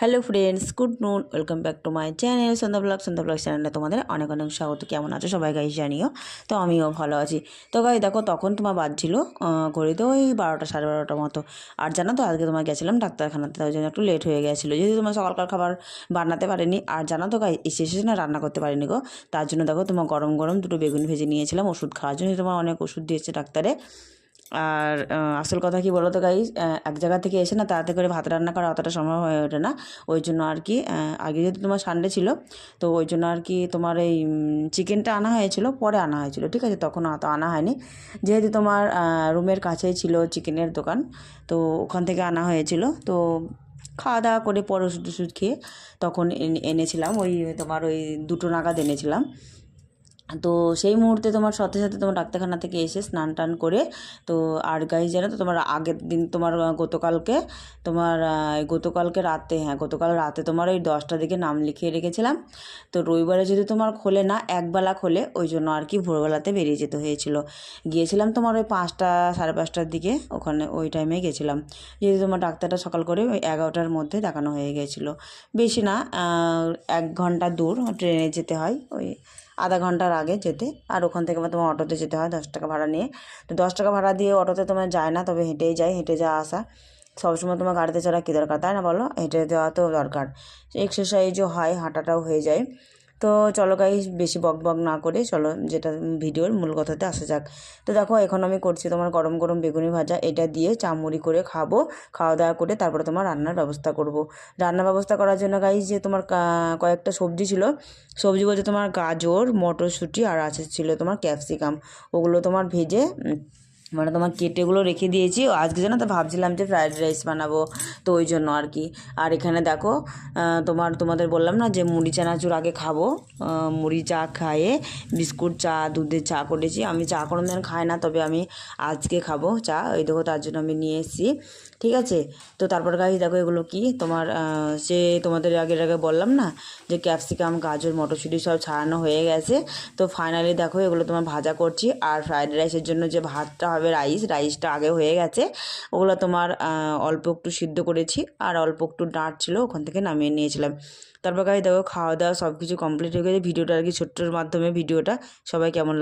Hello friends, good noon, welcome back to my channel Sandhya blog Sandhya blog চ্যানেলে তোমাদের অনেক অনেক স্বাগত। কেমন আছো সবাই গাইজ জানিও? তো আমিও ভালো আছি। তো গাই দেখো তখন তোমার বাজছিল ঘড়িতে ওই বারোটা, সাড়ে বারোটার মতো। আর জানো তো, আজকে তোমার গেছিলাম ডাক্তারখানাতে, তাই জন্য একটু লেট হয়ে গেছিল। যেহেতু তোমার সকালকার খাবার বানাতে পারিনি, আর জানো তো গাই এসে এসে না রান্না করতে পারিনি গো। তার জন্য দেখো তোমার গরম গরম দুটো বেগুন ভেজে নিয়েছিলাম, ওষুধ খাওয়ার জন্য। তোমার অনেক ওষুধ দিয়েছে ডাক্তারে। আর আসল কথা কি বলো তো গাই এক জায়গা থেকে এসে না তাড়াতাড়ি করে ভাত রান্না করা অতটা সম্ভব হয়ে ওঠে না। ওই জন্য আর কি আগে যেহেতু তোমার সানডে ছিল, তো ওই জন্য আর কি তোমার এই চিকেনটা আনা হয়েছিল, পরে আনা হয়েছিল, ঠিক আছে? তখন অত আনা হয়নি। যেহেতু তোমার রুমের কাছেই ছিল চিকেনের দোকান, তো ওখান থেকে আনা হয়েছিল। তো খাওয়া দাওয়া করে পর ওষুধ ওষুধ খেয়ে তখন এনে- এনেছিলাম, ওই তোমার ওই দুটো নাগাদ এনেছিলাম। তো সেই মুহূর্তে তোমার সাথে সাথে তোমার ডাক্তারখানা থেকে এসে স্নান টান করে, তো আর গাই জানো তো তোমার আগের দিন তোমার গতকালকে তোমার গতকালকে রাতে হ্যাঁ গতকাল রাতে তোমার ওই দশটার দিকে নাম লিখিয়ে রেখেছিলাম। তো রবিবারে যদি তোমার খোলে না একবেলা খোলে, ওই জন্য আর কি ভোরবেলাতে বেরিয়ে যেতে হয়েছিল। গিয়েছিলাম তোমার ওই পাঁচটা, সাড়ে পাঁচটার দিকে, ওখানে ওই টাইমে গেছিলাম। যেহেতু তোমার ডাক্তারটা সকাল করে ওই এগারোটার মধ্যে দেখানো হয়ে গেছিল। বেশি না এক ঘণ্টা দূর ট্রেনে যেতে হয়, ওই আধা ঘণ্টার আগে যেতে। আর ওখান থেকে তোমার অটোতে যেতে হয় দশ টাকা ভাড়া নিয়ে। তো দশ টাকা ভাড়া দিয়ে অটোতে তোমার যায় না, তবে হেঁটেই যায় হেঁটে যাওয়া আসা। সবসময় তোমার গাড়িতে চড়া কী দরকার, তাই না বলো? হেঁটে দেওয়া তো দরকার। এক্সারসাইজও হয়, হাঁটাটাও হয়ে যায়। তো চলো গাই বেশি বক বক না করে চলো যেটা ভিডিওর মূল কথাতে আসা যাক। তো দেখো এখন আমি করছি তোমার গরম গরম বেগুনি ভাজা, এটা দিয়ে চামুড়ি করে খাব, খাওয়া দাওয়া করে তারপরে তোমার রান্নার ব্যবস্থা করব। রান্নার ব্যবস্থা করার জন্য গাই যে তোমার কয়েকটা সবজি ছিল, সবজি বলতে তোমার গাজর, মটরশুঁটি আর আছে ছিল তোমার ক্যাপসিকাম। ওগুলো তোমার ভেজে মানে তোমার কেটেগুলো রেখে দিয়েছি। আজকে যেন তো ভাবছিলাম যে ফ্রায়েড রাইস বানাবো। তো ওই জন্য আর কি। আর এখানে দেখো তোমার, তোমাদের বললাম না যে মুড়ি, চানাচুর আগে খাব। মুড়ি চা খাইয়ে বিস্কুট চা, দুধের চা করেছি। আমি চা কোনো দিন খাই না, তবে আমি আজকে খাব চা। ওই দেখো, তার জন্য আমি নিয়ে এসেছি। ঠিক আছে? তো তারপর গাড়ি দেখো এগুলো কি? তোমার সে তোমাদের আগের, আগে বললাম না যে ক্যাপসিকাম, গাজর, মটরশুঁটি সব ছাড়ানো হয়ে গেছে। তো ফাইনালি দেখো, এগুলো তোমার ভাজা করছি। আর ফ্রায়েড রাইসের জন্য যে ভাতটা হবে রাইস রাইসটা আগে হয়ে গেছে। ওগুলো তোমার অল্প একটু সিদ্ধ করেছি আর অল্প একটু ডাঁট ছিল, ওখান থেকে নামিয়ে নিয়েছিলাম। তারপর গাই দেখো, খাওয়া দাওয়া সব কিছু কমপ্লিট হয়ে গেছে। ভিডিওটা আর কি ছোট্টর মাধ্যমে, ভিডিওটা সবাই কেমন